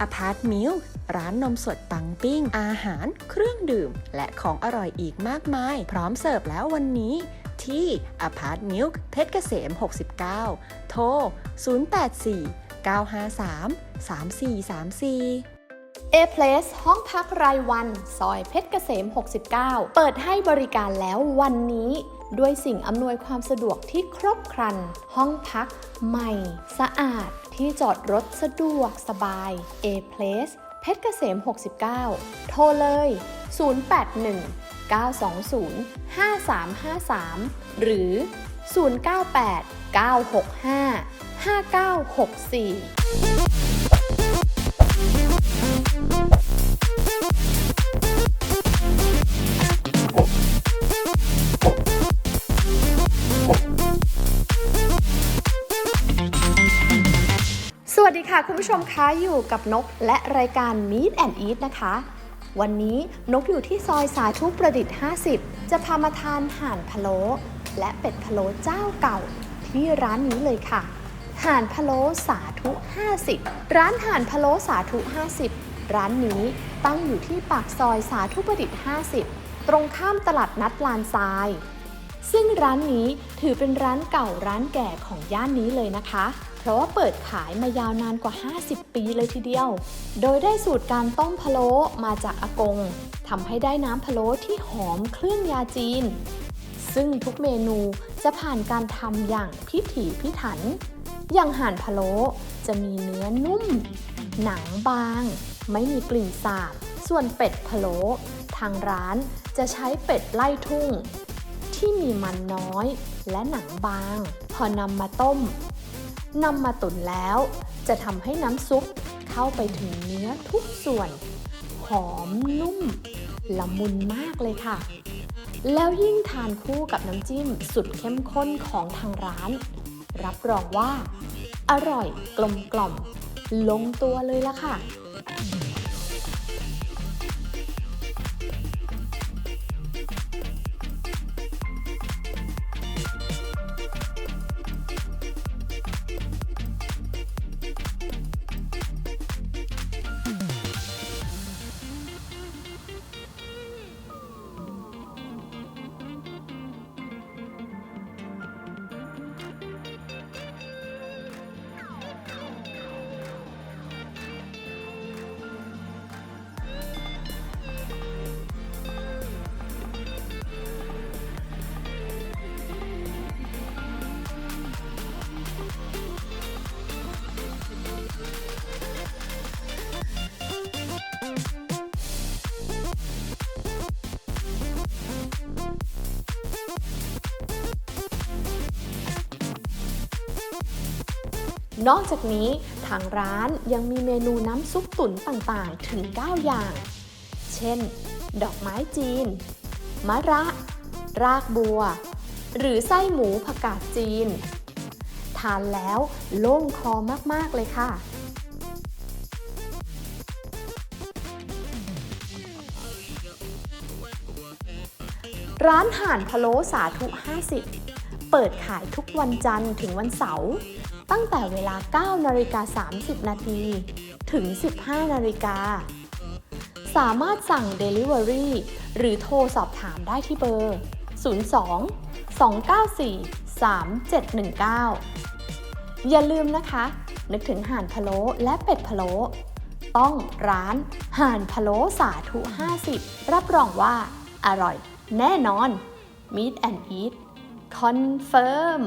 อพาร์ตมิลร้านนมสดปังปิ้ง อาหาร เครื่องดื่ม และของอร่อยอีกมากมาย พร้อมเสิร์ฟแล้ววันนี้ที่อพาร์ตมิลเพชรเกษม 69 โทร 084 953 3434 A Place ห้องพักรายวัน ซอยเพชรเกษม 69 เปิดให้บริการแล้ววันนี้ ด้วยสิ่งอำนวยความสะดวกที่ครบครัน ห้องพัก ใหม่ สะอาด ที่จอดรถสะดวกสบาย A Place เพชรเกษม 69 โทรเลย 081 920 5353 หรือ 098 965 5964 วัสดีค่ะ คุณผู้ชมคะอยู่กับนกและรายการ Meet and Eat นะคะ วันนี้นกอยู่ที่ซอยสาธุประดิษฐ์ 50 จะพามาทานห่านพะโล้และเป็ดพะโล้เจ้าเก่าที่ร้านนี้เลยค่ะ ห่านพะโล้สาธุ 50 ร้านห่านพะโล้สาธุ 50 ร้านนี้ตั้งอยู่ที่ปากซอยสาธุประดิษฐ์ 50 ตรงข้ามตลาดนัดลานทราย ซึ่งร้านนี้ถือเป็นร้านเก่าร้านแก่ของย่านนี้เลยนะคะ ราะว่าเปิดขายมายาวนานกว่า 50 ปีเลยทีเดียว โดยได้สูตรการต้มพะโล้มาจากอากงทำให้ได้น้ำพะโล้ที่หอมเครื่องยาจีน ซึ่งทุกเมนูจะผ่านการทำอย่างพิถีพิถัน อย่างห่านพะโล้จะมีเนื้อนุ่ม หนังบาง ไม่มีกลิ่นสาบ ส่วนเป็ดพะโล้ทางร้านจะใช้เป็ดไล่ทุ่ง ที่มีมันน้อยและหนังบาง พอนำมาต้ม นำมาตุ๋นแล้ว จะทำให้น้ำซุปเข้าไปถึงเนื้อทุกส่วน หอมนุ่ม ละมุนมากเลยค่ะ แล้วยิ่งทานคู่กับน้ำจิ้มสุดเข้มข้นของทางร้าน รับรองว่า อร่อยกลมกล่อม ลงตัวเลยละค่ะ นอกจากนี้ทางร้านยังมีเมนูน้ำซุปตุ๋นต่างๆ ถึง 9 อย่าง เช่น ดอกไม้จีน มะระ รากบัว หรือไส้หมูผักกาดจีน ทานแล้วโล่งคอมาก ๆ เลยค่ะ ร้านห่านพะโล้สาธุ 50 เปิดขายทุกวันจันทร์ถึงวันเสาร์ตั้งแต่เวลา 9 นาฬิกา 30 นาทีถึง 15 นาฬิกา สามารถสั่ง Delivery หรือโทรสอบถามได้ที่เบอร์ 02 294 3719 อย่าลืมนะคะ นึกถึงห่านพะโล้และเป็ดพะโล้ต้องร้านห่านพะโล้สาธุ 50 รับรองว่าอร่อยแน่นอน Meet and Eat คอนเฟิร์ม